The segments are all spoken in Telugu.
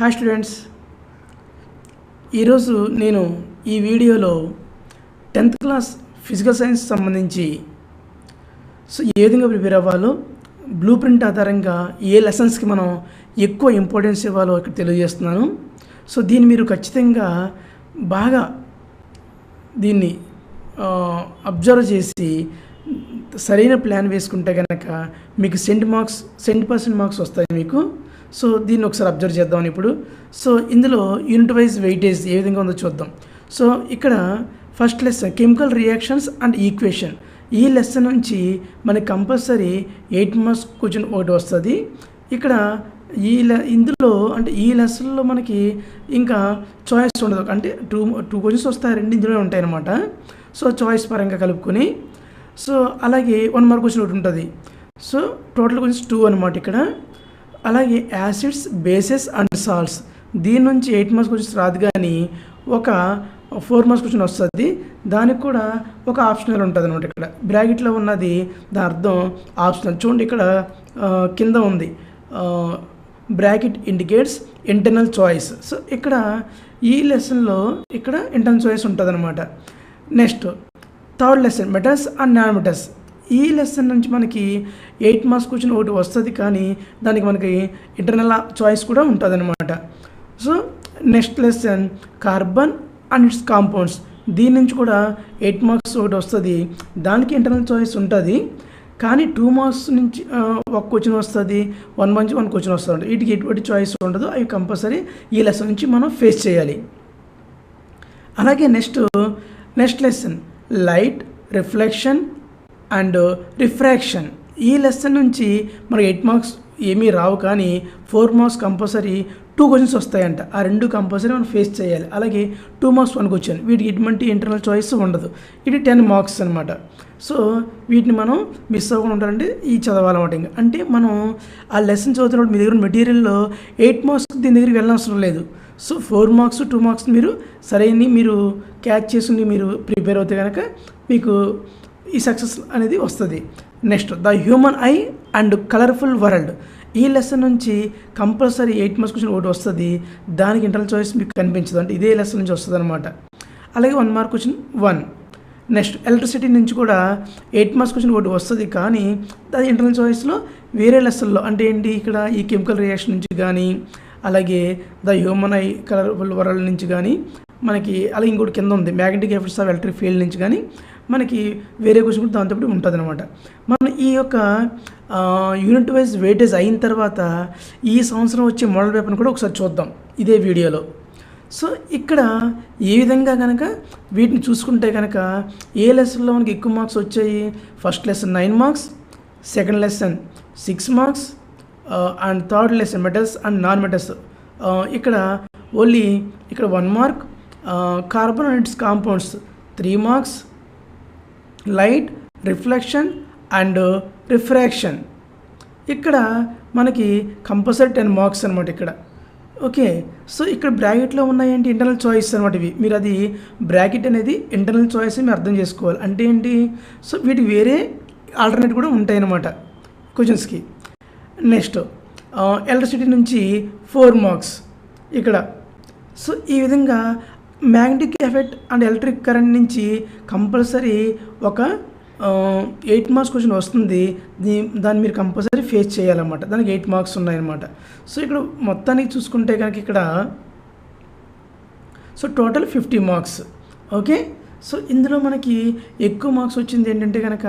హాయ్ స్టూడెంట్స్ ఈరోజు నేను ఈ వీడియోలో టెన్త్ క్లాస్ ఫిజికల్ సైన్స్ సంబంధించి సో ఏ విధంగా ప్రిపేర్ అవ్వాలో బ్లూ ప్రింట్ ఆధారంగా ఏ లెసన్స్కి మనం ఎక్కువ ఇంపార్టెన్స్ ఇవ్వాలో ఇక్కడ తెలియజేస్తున్నాను. సో దీన్ని మీరు ఖచ్చితంగా బాగా దీన్ని అబ్జర్వ్ చేసి సరైన ప్లాన్ వేసుకుంటే కనుక మీకు cent marks cent percent marks వస్తాయి మీకు. సో దీన్ని ఒకసారి అబ్జర్వ్ చేద్దాం ఇప్పుడు. సో ఇందులో యూనిట్ వైజ్ వెయిటేజ్ ఏ విధంగా ఉందో చూద్దాం. సో ఇక్కడ first lesson chemical reactions and equation. ఈ లెసన్ నుంచి మనకి కంపల్సరీ ఎయిట్ మార్క్స్ క్వశ్చన్ ఒకటి వస్తుంది. ఇక్కడ ఈ ఇందులో అంటే ఈ లెసన్లో మనకి ఇంకా చాయిస్ ఉండదు. అంటే టూ టూ క్వశ్చన్స్ వస్తాయి రెండు ఇందులో ఉంటాయి అనమాట సో చాయిస్ పరంగా కలుపుకొని. సో అలాగే వన్ మార్క్ క్వశ్చన్ ఒకటి ఉంటుంది. సో టోటల్ క్వశ్చన్స్ టూ అనమాట ఇక్కడ. అలాగే యాసిడ్స్ బేసెస్ అండ్ సాల్ట్స్ దీని నుంచి ఎయిట్ మార్క్స్ క్వశ్చన్స్ రాదు కానీ ఒక ఫోర్ మార్క్స్ క్వశ్చన్ వస్తుంది. దానికి కూడా ఒక ఆప్షనల్ ఉంటుంది అనమాట ఇక్కడ. బ్రాకెట్లో ఉన్నది దాని అర్థం ఆప్షనల్ చూడండి ఇక్కడ కింద ఉంది. Bracket indicates internal choice so ఇక్కడ ఈ లెసన్లో ఇక్కడ ఇంటర్నల్ చాయిస్ ఉంటుంది అనమాట next third lesson metals and non metals ఈ లెసన్ నుంచి మనకి ఎయిట్ మార్క్స్ క్వశ్చన్ ఒకటి వస్తుంది కానీ దానికి మనకి ఇంటర్నల్ చాయిస్ కూడా ఉంటుంది అనమాట so next lesson carbon and its compounds. దీని నుంచి కూడా ఎయిట్ మార్క్స్ ఒకటి వస్తుంది. దానికి ఇంటర్నల్ చాయిస్ ఉంటుంది. కానీ టూ మార్క్స్ నుంచి ఒక క్వశ్చన్ వస్తుంది వన్ మంచి వన్ క్వశ్చన్ వస్తుంది. వీటికి ఎటువంటి చాయిస్ ఉండదు. అవి కంపల్సరీ ఈ లెసన్ నుంచి మనం ఫేస్ చేయాలి. అలాగే next next lesson light reflection and refraction. ఈ లెసన్ నుంచి మనకి ఎయిట్ మార్క్స్ ఏమీ రావు కానీ four marks compulsory two questions వస్తాయంట. ఆ రెండు కంపల్సరీ మనం ఫేస్ చేయాలి. అలాగే టూ మార్క్స్ వన్ క్వశ్చన్ వీటికి ఎటువంటి ఇంటర్నల్ చాయిస్ ఉండదు. ఇది టెన్ మార్క్స్ అనమాట సో వీటిని మనం మిస్ అవ్వకుండా ఉండాలంటే ఈ చదవాలన్నమాట ఇంకా. అంటే మనం ఆ లెసన్ చదువుతున్నప్పుడు మీ దగ్గర మెటీరియల్లో ఎయిట్ మార్క్స్ దీని దగ్గరికి వెళ్ళనవసరం లేదు. So four marks two marks మీరు సరైన మీరు క్యాచ్ చేసుకుని మీరు ప్రిపేర్ అవుతే కనుక మీకు ఈ సక్సెస్ అనేది వస్తుంది. Next the human eye and colourful world ఈ లెసన్ నుంచి కంపల్సరీ ఎయిట్ మార్క్స్ క్వశ్చన్ ఒకటి వస్తుంది. దానికి ఇంటర్నల్ చాయిస్ మీకు కనిపించదు. అంటే ఇదే లెసన్ నుంచి వస్తుంది అనమాట అలాగే one mark question one next electricity నుంచి కూడా ఎయిట్ మార్క్స్ క్వశ్చన్ ఒకటి వస్తుంది. కానీ అది ఇంటర్నల్ చాయిస్లో వేరే లెసన్లో అంటే ఏంటి ఇక్కడ ఈ కెమికల్ రియాక్షన్ నుంచి కానీ అలాగే the human eye colourful world నుంచి కానీ మనకి అలాగే ఇంకోటి కింద ఉంది. Magnetic effects of electric field నుంచి కానీ మనకి వేరే క్వశ్చన్ కూడా దాంతో ఉంటుంది అనమాట మనం ఈ యొక్క యూనిట్ వైజ్ వెయిటేజ్ అయిన తర్వాత ఈ సంవత్సరం వచ్చే మోడల్ పేపర్ని కూడా ఒకసారి చూద్దాం ఇదే వీడియోలో సో ఇక్కడ ఏ విధంగా కనుక వీటిని చూసుకుంటే కనుక ఏ లెసన్లో మనకి ఎక్కువ మార్క్స్ వచ్చాయి? First lesson nine marks second lesson six marks and third lesson metals and non metals ఇక్కడ ఓన్లీ ఇక్కడ one mark carbon and its compounds three marks light reflection and refraction. ఇక్కడ మనకి కంపల్సరీ టెన్ మార్క్స్ అనమాట ఇక్కడ. ఓకే సో ఇక్కడ బ్రాకెట్లో ఉన్నాయంటే? ఇంటర్నల్ చాయిస్ అనమాట ఇవి మీరు అది బ్రాకెట్ అనేది ఇంటర్నల్ చాయిస్ మీరు అర్థం చేసుకోవాలి. అంటే ఏంటి? సో వీటి వేరే ఆల్టర్నేట్ కూడా ఉంటాయన్నమాట క్వశ్చన్స్కి. నెక్స్ట్ ఎలక్ట్రిసిటీ నుంచి ఫోర్ మార్క్స్ ఇక్కడ. సో ఈ విధంగా magnetic effect and electric current నుంచి కంపల్సరీ ఒక ఎయిట్ మార్క్స్ క్వశ్చన్ వస్తుంది. దాన్ని మీరు కంపల్సరీ ఫేస్ చేయాలన్నమాట. దానికి ఎయిట్ మార్క్స్ ఉన్నాయన్నమాట. సో ఇక్కడ మొత్తానికి చూసుకుంటే కనుక ఇక్కడ so total fifty marks. Okay? So ఇందులో మనకి ఎక్కువ మార్క్స్ వచ్చింది ఏంటంటే కనుక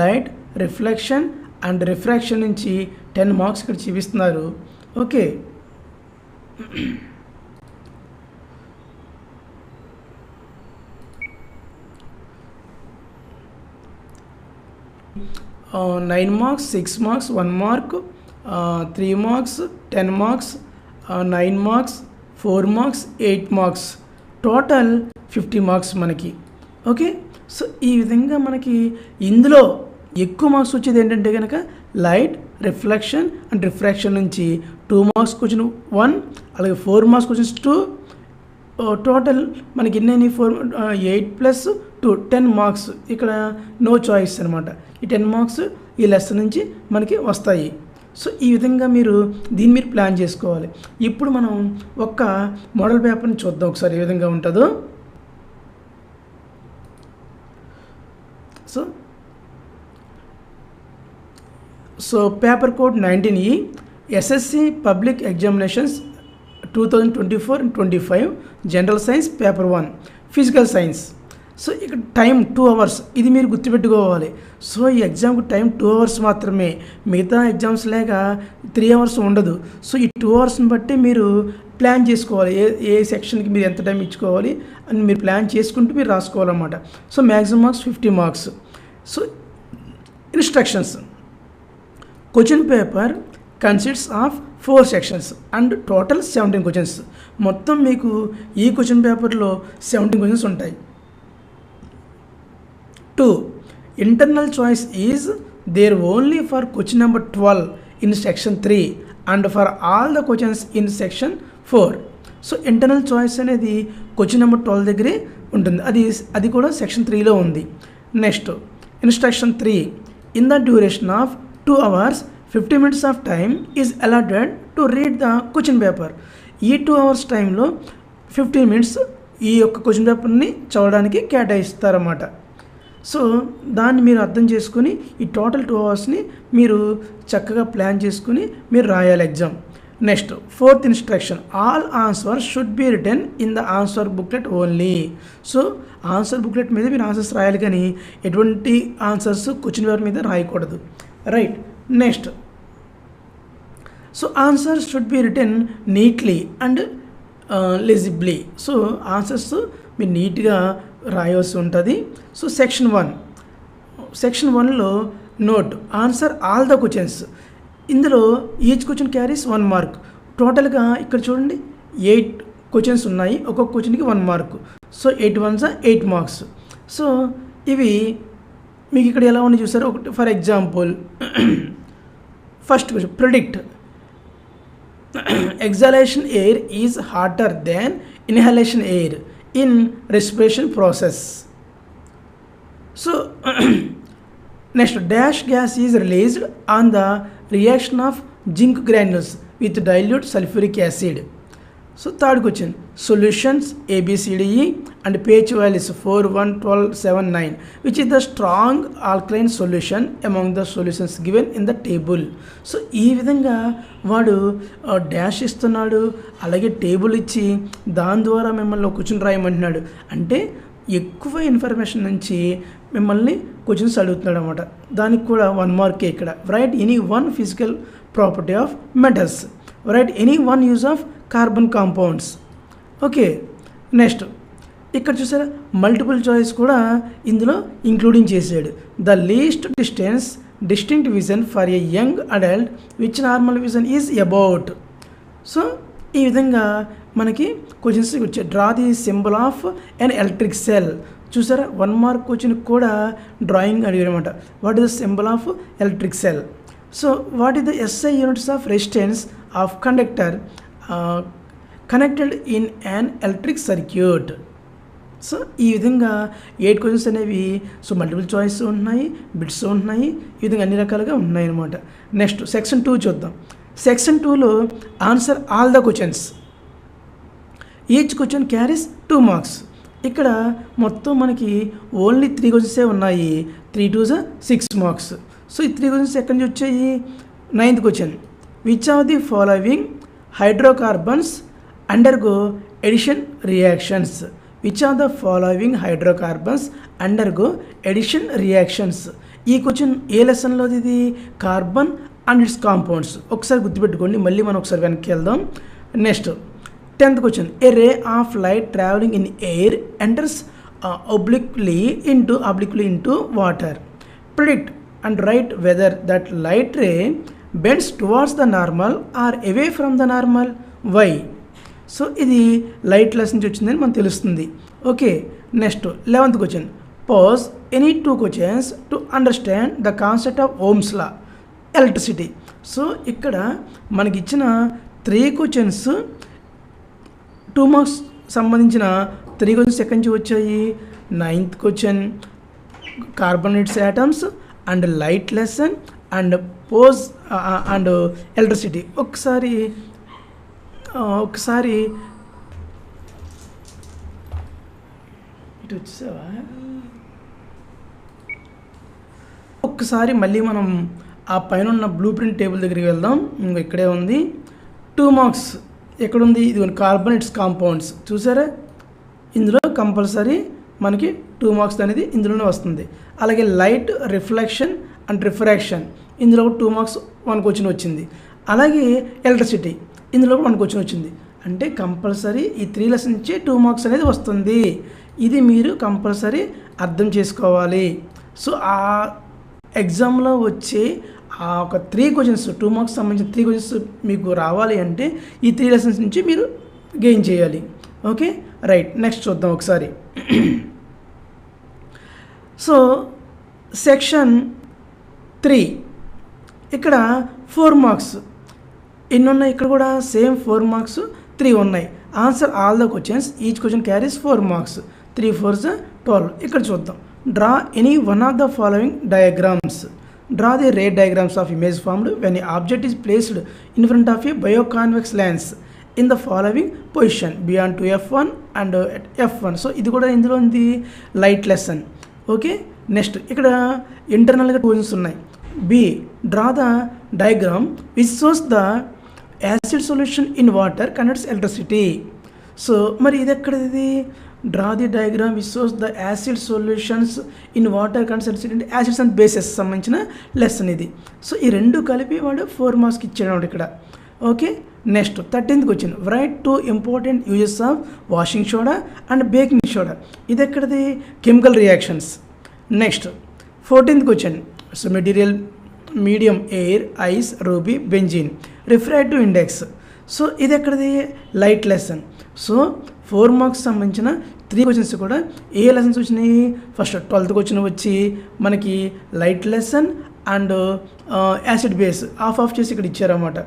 లైట్ రిఫ్లెక్షన్ అండ్ రిఫ్రాక్షన్ నుంచి టెన్ మార్క్స్ ఇక్కడ చూపిస్తున్నారు. Okay? Nine marks six marks one mark three marks ten marks nine marks four marks eight marks. Total fifty marks మనకి. ఓకే? సో ఈ విధంగా మనకి ఇందులో ఎక్కువ మార్క్స్ వచ్చేది ఏంటంటే కనుక లైట్ రిఫ్లెక్షన్ అండ్ రిఫ్రాక్షన్ నుంచి టూ మార్క్స్ క్వశ్చన్ వన్ అలాగే four marks questions two total మనకి ఎన్ని four eight plus two ten marks ఇక్కడ నో చాయిస్ అనమాట ఈ టెన్ మార్క్స్ ఈ లెసన్ నుంచి మనకి వస్తాయి. సో ఈ విధంగా మీరు దీన్ని మీరు ప్లాన్ చేసుకోవాలి. ఇప్పుడు మనం ఒక్క మోడల్ పేపర్ని చూద్దాం ఒకసారి. ఏ విధంగా ఉంటుందో. So so paper code nineteen ఈ SSC public examinations two thousand twenty four and twenty five general science paper one physical science so ఇక్కడ టైం టూ అవర్స్ ఇది మీరు గుర్తుపెట్టుకోవాలి. సో ఈ ఎగ్జామ్కి టైం టూ అవర్స్ మాత్రమే. మిగతా ఎగ్జామ్స్ లేక త్రీ అవర్స్ ఉండదు. సో ఈ టూ అవర్స్ని బట్టి మీరు ప్లాన్ చేసుకోవాలి. ఏ ఏ సెక్షన్కి మీరు ఎంత టైం ఇచ్చుకోవాలి అని మీరు ప్లాన్ చేసుకుంటూ మీరు రాసుకోవాలన్నమాట. So maximum marks fifty marks so instructions question paper consists of four sections and total seventeen questions మొత్తం మీకు ఈ క్వశ్చన్ పేపర్లో సెవెంటీన్ క్వశ్చన్స్ ఉంటాయి. Two internal choice is there only for question number twelve in section three and for all the questions in section four so internal choice అనేది క్వశ్చన్ నెంబర్ ట్వెల్వ్ దగ్గరే ఉంటుంది. అది అది కూడా సెక్షన్ త్రీలో ఉంది. Next instruction three in the duration of two hours fifty minutes of time is allotted to read the question paper. ఈ టూ అవర్స్ టైంలో ఫిఫ్టీన్ మినిట్స్ ఈ యొక్క క్వశ్చన్ పేపర్ని చదవడానికి కేటాయిస్తారన్నమాట. సో దాన్ని మీరు అర్థం చేసుకుని ఈ టోటల్ టూ అవర్స్ని మీరు చక్కగా ప్లాన్ చేసుకుని మీరు రాయాలి exam. Next fourth instruction all answer should be written in the answer booklet only. So answer booklet మీద మీరు ఆన్సర్స్ రాయాలి కానీ ఎటువంటి ఆన్సర్స్ క్వశ్చన్ పేపర్ మీద రాయకూడదు. Right next so answer should be written neatly and legibly so answers మీరు నీట్గా రాయవలసి ఉంటుంది. సో సెక్షన్ వన్ సెక్షన్ వన్లో note answer all the questions ఇందులో each question carries one mark టోటల్గా ఇక్కడ చూడండి. ఎయిట్ క్వశ్చన్స్ ఉన్నాయి. ఒక్కొక్క క్వశ్చన్కి one mark so eight ones eight marks so ఇవి మీకు ఇక్కడ ఎలా ఉన్నాయి చూసారు? ఒకటి for example First question, predict. exhalation air is hotter than inhalation air in respiration process. So, next dash gas is released on the reaction of zinc granules with dilute sulfuric acid so third question solutions A B C D E and P H values four one twelve seven nine which is the strong alkaline solution among the solutions given in the table so ఈ విధంగా వాడు డాష్ ఇస్తున్నాడు అలాగే టేబుల్ ఇచ్చి దాని ద్వారా మిమ్మల్ని క్వశ్చన్ రాయమంటున్నాడు. అంటే ఎక్కువ ఇన్ఫర్మేషన్ నుంచి మిమ్మల్ని క్వశ్చన్స్ అడుగుతున్నాడు అనమాట దానికి కూడా వన్ మార్కే ఇక్కడ. Right any one physical property of metals right any one use of carbon compounds okay next ఇక్కడ చూసారా? మల్టిపుల్ చాయిస్ కూడా ఇందులో ఇంక్లూడింగ్ చేసాడు the least distance distinct vision for a young adult which normal vision is about so ఈ విధంగా మనకి క్వశ్చన్స్ వచ్చాయి. Draw the symbol of an electric cell చూసారా? వన్ మార్క్ క్వశ్చన్ కూడా drawing అడిగారనమాట what is the symbol of electric cell so what is the SI units of resistance of conductor connected in an electric circuit so ఈ విధంగా ఎయిట్ క్వశ్చన్స్ అనేవి సో మల్టిపుల్ చాయిస్ ఉన్నాయి బిట్స్ ఉంటున్నాయి ఈ విధంగా అన్ని రకాలుగా ఉన్నాయి అనమాట నెక్స్ట్ సెక్షన్ టూ చూద్దాం. సెక్షన్ టూలో answer all the questions each question carries two marks ఇక్కడ మొత్తం మనకి ఓన్లీ త్రీ క్వశ్చన్సే ఉన్నాయి. Three two six marks so ఈ త్రీ క్వశ్చన్స్ ఎక్కడి నుంచి వచ్చాయి? Ninth question which of the following hydrocarbons undergo addition reactions which of the following hydrocarbons undergo addition reactions ఈ క్వశ్చన్ ఏ లెసన్లో ఇది? కార్బన్ అండ్ ఇట్స్ కాంపౌండ్స్ ఒకసారి గుర్తుపెట్టుకోండి మళ్ళీ మనం ఒకసారి వెనక్కి వెళ్దాం. Next tenth question a ray of light travelling in air enters obliquely into obliquely into water predict and write whether that light ray bends towards the normal or away from the normal why so ఇది లైట్ లెస్ నుంచి వచ్చిందని మనకు తెలుస్తుంది. Okay next eleventh question pose any two questions to understand the concept of Ohm's law electricity so ఇక్కడ మనకి ఇచ్చిన త్రీ క్వశ్చన్స్ టూ మార్క్స్ సంబంధించిన త్రీ క్వశ్చన్స్ ఎక్కడి నుంచి వచ్చాయి? Ninth question carbonates atoms and light lesson and pose and electricity. ఒకసారి ఒకసారి. ఇటు వచ్చేసావా? ఒక్కసారి మళ్ళీ మనం ఆ పైన ఉన్న బ్లూ ప్రింట్ టేబుల్ దగ్గరికి వెళ్దాం. ఇంకో ఇక్కడే ఉంది. టూ మార్క్స్ ఎక్కడుంది? ఇది కార్బనేట్స్ కాంపౌండ్స్ చూసారా? ఇందులో కంపల్సరీ మనకి టూ మార్క్స్ అనేది ఇందులోనే వస్తుంది. అలాగే లైట్ రిఫ్లెక్షన్ అండ్ రిఫ్రాక్షన్ ఇందులో టూ మార్క్స్ వన్ క్వశ్చన్ వచ్చింది. అలాగే ఎలక్ట్రిసిటీ ఇందులో వన్ క్వశ్చన్ వచ్చింది. అంటే కంపల్సరీ ఈ త్రీ లెసన్ నుంచి టూ మార్క్స్ అనేది వస్తుంది. ఇది మీరు కంపల్సరీ అర్థం చేసుకోవాలి. సో ఆ ఎగ్జామ్లో వచ్చే ఆ ఒక త్రీ క్వశ్చన్స్ టూ మార్క్స్ సంబంధించిన త్రీ క్వశ్చన్స్ మీకు రావాలి అంటే ఈ త్రీ లెసన్స్ నుంచి మీరు గెయిన్ చేయాలి. ఓకే రైట్ నెక్స్ట్ చూద్దాం ఒకసారి. సో సెక్షన్ త్రీ ఇక్కడ ఫోర్ మార్క్స్ ఎన్ని ఉన్నాయి ఇక్కడ కూడా? సేమ్ ఫోర్ మార్క్స్ త్రీ ఉన్నాయి. Answer all the questions each question carries four marks three fours twelve ఇక్కడ చూద్దాం. Draw any one of the following diagrams draw the ray diagrams of image formed when object is placed in front of a biconvex lens in the following position beyond two F one and F one so ఇది కూడా ఇందులో ఉంది. లైట్ లెసన్ ఓకే నెక్స్ట్ ఇక్కడ ఇంటర్నల్గా క్వశ్చన్స్ ఉన్నాయి. B draw the diagram which shows the acid solution in water connects electricity so మరి ఇది ఎక్కడిది? Draw the diagram which shows the acid solutions in water connects electricity అంటే యాసిడ్స్ అండ్ బేసెస్ సంబంధించిన లెసన్ ఇది. సో ఈ రెండు కలిపి వాడు ఫోర్ మార్క్స్కి ఇచ్చాడు ఇక్కడ. ఓకే నెక్స్ట్ థర్టీన్త్కి వచ్చింది right two important uses of washing soda and baking soda ఇది ఎక్కడిది? కెమికల్ రియాక్షన్స్ నెక్స్ట్ ఫోర్టీన్త్కి వచ్చాను so material medium air ice ruby benzene refractive index so ఇది ఎక్కడిది? Light lesson so four marks సంబంధించిన త్రీ క్వశ్చన్స్ కూడా ఏ లెసన్స్ వచ్చినాయి? ఫస్ట్ ట్వెల్త్ వచ్చిన వచ్చి మనకి light lesson and acid base of of చేసి ఇక్కడ ఇచ్చారన్నమాట.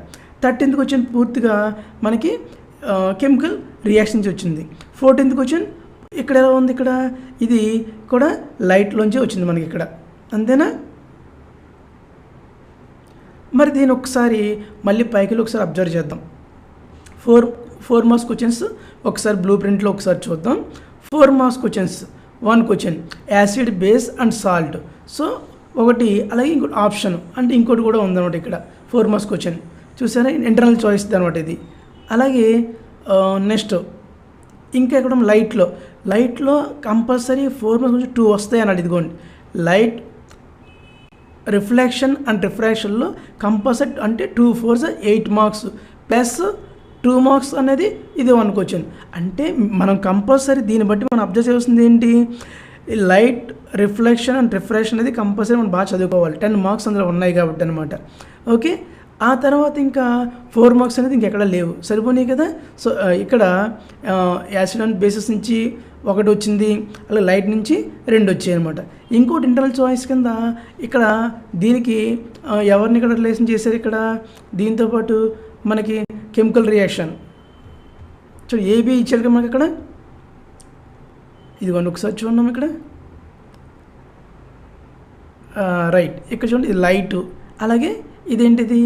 థర్టీన్త్కి వచ్చిన పూర్తిగా మనకి uh, కెమికల్ రియాక్షన్స్ వచ్చింది. ఫోర్టీన్త్కి వచ్చిన ఇక్కడ ఎలా ఉంది? ఇక్కడ ఇది కూడా లైట్లోంచి వచ్చింది మనకి ఇక్కడ. అంతేనా? మరి దీని ఒకసారి మళ్ళీ పైకి ఒకసారి అబ్జర్వ్ చేద్దాం. ఫోర్ ఫోర్ మార్క్స్ క్వశ్చన్స్ ఒకసారి బ్లూ ప్రింట్లో ఒకసారి చూద్దాం. Four marks questions one question acid base and salt so ఒకటి అలాగే ఇంకోటి ఆప్షన్ అంటే ఇంకోటి కూడా ఉందన్నమాట ఇక్కడ. ఫోర్ మార్క్స్ క్వశ్చన్ చూసారా? ఇంటర్నల్ చాయిస్ అనమాట ఇది. అలాగే నెక్స్ట్ ఇంకా ఇక్కడ లైట్లో లైట్లో కంపల్సరీ ఫోర్ మార్క్స్ నుంచి టూ వస్తాయి అన్నాడు ఇదిగోండి. లైట్ రిఫ్లెక్షన్ అండ్ రిఫ్రాక్షన్లో కంపల్సరీ అంటే two fours eight marks plus two marks అనేది ఇది వన్ క్వశ్చన్. అంటే మనం కంపల్సరీ దీన్ని బట్టి మనం అబ్జర్వ్ చేయాల్సింది ఏంటి? లైట్ రిఫ్లెక్షన్ అండ్ రిఫ్రెషన్ అనేది కంపల్సరీ మనం బాగా చదువుకోవాలి. టెన్ మార్క్స్ అందులో ఉన్నాయి కాబట్టి అనమాట ఓకే? ఆ తర్వాత ఇంకా ఫోర్ మార్క్స్ అనేది ఇంకెక్కడ లేవు. సరిపోయినాయి కదా? సో ఇక్కడ యాసిడ్ అండ్ బేసిస్ నుంచి ఒకటి వచ్చింది అలాగే లైట్ నుంచి రెండు వచ్చాయి అనమాట ఇంకోటి ఇంటర్నల్ చాయిస్ కింద ఇక్కడ దీనికి ఎవరిని ఇక్కడ రిలేషన్ చేశారు ఇక్కడ? దీంతోపాటు మనకి కెమికల్ రియాక్షన్. సో ఏబి ఇచ్చాడు కదా మనకి ఇక్కడ ఇదిగోండి ఒకసారి చూడండి ఇక్కడ. రైట్ ఇక్కడ చూడండి ఇది లైట్. అలాగే ఇదేంటిది?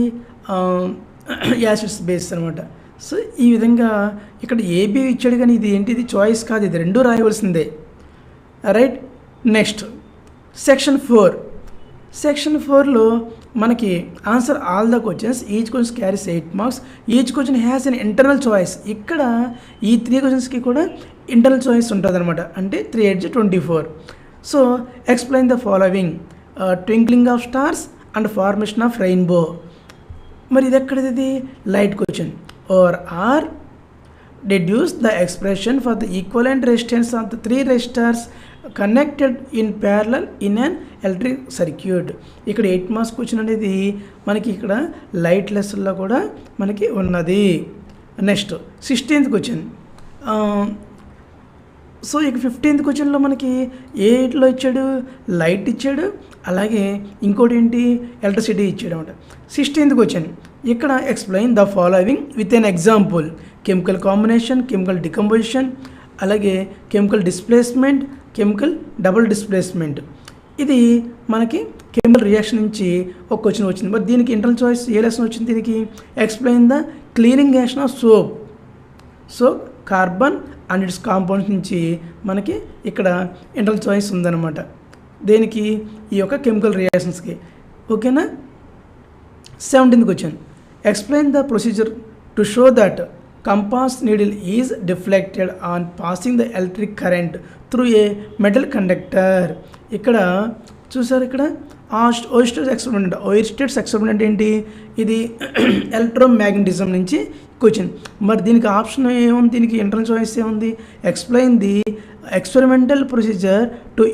యాసిడ్స్ బేస్ అనమాట. సో ఈ విధంగా ఇక్కడ ఏబీ ఇచ్చాడు కానీ ఇది ఏంటిది? చాయిస్ కాదు. ఇది రెండు రాయవలసిందే. Right? Next. Section four. Section ఫోర్లో మనకి answer all the questions. Each questions carries eight marks. Each question has an internal choice. ఇక్కడ ఈ త్రీ క్వశ్చన్స్కి కూడా ఇంటర్నల్ చాయిస్ ఉంటుంది అనమాట అంటే three eight twenty four. So explain the following twinkling of stars and formation of rainbow. మరి ఇది ఎక్కడ ఇది? Light question. Or or deduce the expression for the equivalent resistance of the three resistors connected in parallel in an electric circuit. ఇక్కడ ఎయిట్ మాస్ క్వశ్చన్ అనేది మనకి ఇక్కడ లైట్ లెస్లో కూడా మనకి ఉన్నది. Next sixteenth question. సో ఇక ఫిఫ్టీన్త్ క్వశ్చన్లో మనకి ఏ ఇచ్చాడు లైట్ ఇచ్చాడు అలాగే ఇంకోటి ఏంటి? ఎలక్ట్రిసిటీ ఇచ్చాడు అనమాట సిక్స్టీన్త్ క్వశ్చన్ ఇక్కడ explain the following with an example chemical combination chemical decomposition అలాగే chemical displacement chemical double displacement ఇది మనకి కెమికల్ రియాక్షన్ నుంచి ఒక క్వశ్చన్ వచ్చింది. బట్ దీనికి ఇంటర్నల్ చాయిస్ ఏ లెసన్ వచ్చింది దీనికి? Explain the cleaning action of soap so carbon and its compounds నుంచి మనకి ఇక్కడ ఇంటర్ చాయిస్ ఉందన్నమాట. దేనికి? ఈ యొక్క కెమికల్ రియాక్షన్స్కి ఓకేనా సెవెంటీన్త్కి question explain the procedure to show that compass needle is deflected on passing the electric current through a metal conductor ఇక్కడ చూసారు ఇక్కడ? ఓయిస్టర్స్ ఎక్స్పెరిమెంట్ ఓయిస్టర్స్ ఎక్స్పెరిమెంట్ ఏంటి? ఇది ఎలక్ట్రోమాగ్నటిజం నుంచి క్వశ్చన్ మరి దీనికి ఆప్షన్ ఏముంది? దీనికి ఇంటర్నల్ చాయిస్ ఏముంది? Explain the experimental procedure to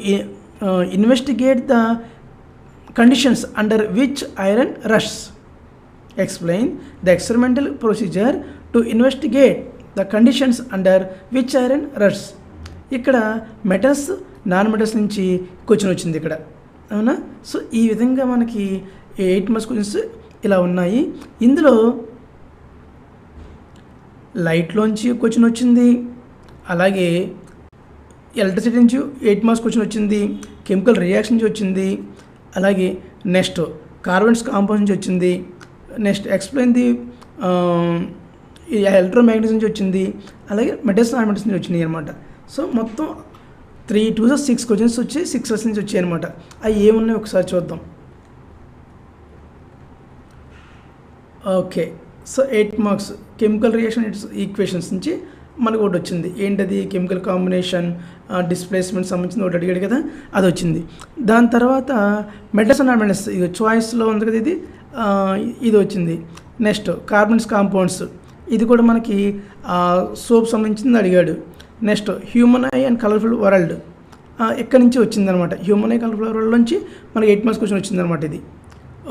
investigate the conditions under which iron rusts explain the experimental procedure to investigate the conditions under which iron rusts ఇక్కడ మెటల్స్ నాన్ మెటల్స్ నుంచి క్వశ్చన్ వచ్చింది ఇక్కడ. అవునా? సో ఈ విధంగా మనకి ఎయిట్ మార్క్స్ క్వశ్చన్స్ ఇలా ఉన్నాయి. ఇందులో లైట్లోంచి క్వశ్చన్ వచ్చింది. అలాగే ఎలక్ట్రిసిటీ నుంచి ఎయిట్ మార్క్స్ క్వశ్చన్ వచ్చింది. కెమికల్ రియాక్షన్ నుంచి వచ్చింది. అలాగే నెక్స్ట్ కార్బన్స్ కాంపౌండ్ నుంచి వచ్చింది. నెక్స్ట్ ఎక్స్ప్లెయిన్ ది ఎలక్ట్రోమాగ్నెటిక్స్ నుంచి వచ్చింది. అలాగే మెటల్స్ ఆర్మెంట్స్ నుంచి వచ్చినాయి అనమాట సో మొత్తం త్రీ టూ సిక్స్ క్వశ్చన్స్ వచ్చి సిక్స్ క్వశ్చన్స్ నుంచి వచ్చాయి అనమాట అవి ఏమున్నాయి ఒకసారి చూద్దాం. Okay so eight marks chemical reaction its equations నుంచి మనకు ఒకటి వచ్చింది. ఏంటది? కెమికల్ కాంబినేషన్ డిస్ప్లేస్మెంట్ సంబంధించింది ఒకటి అడిగాడు కదా అది వచ్చింది. దాని తర్వాత మెటల్స్ అండ్ మెటల్స్ ఇది చాయిస్లో ఉంది కదా ఇది? ఇది వచ్చింది. నెక్స్ట్ కార్బన్స్ కాంపౌండ్స్ ఇది కూడా మనకి సోప్ సంబంధించింది అడిగాడు. Next human eye and colourful world. ఎక్కడి నుంచి వచ్చిందనమాట? హ్యూమన్ ఐ కలర్ఫుల్ వరల్డ్ నుంచి మనకి ఎయిట్ మార్క్స్ క్వశ్చన్ వచ్చిందనమాట ఇది.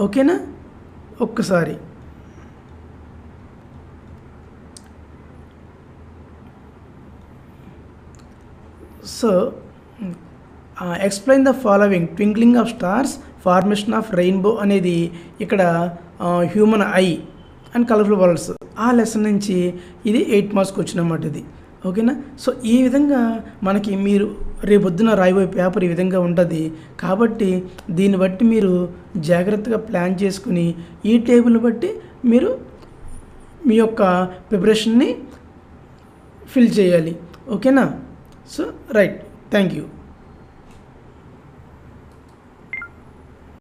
ఓకేనా? ఒక్కసారి. So explain the following twinkling of stars formation of rainbow అనేది ఇక్కడ human eye and colourful worlds ఆ లెసన్ నుంచి ఇది ఎయిట్ మార్క్స్కి వచ్చినమాట ఇది. ఓకేనా? సో ఈ విధంగా మనకి మీరు రేపొద్దున రాయబోయే పేపర్ ఈ విధంగా ఉంటుంది. కాబట్టి దీన్ని బట్టి మీరు జాగ్రత్తగా ప్లాన్ చేసుకుని ఈ టేబుల్ బట్టి మీరు మీ యొక్క ప్రిపరేషన్ని ఫిల్ చేయాలి. ఓకేనా? So right. Thank you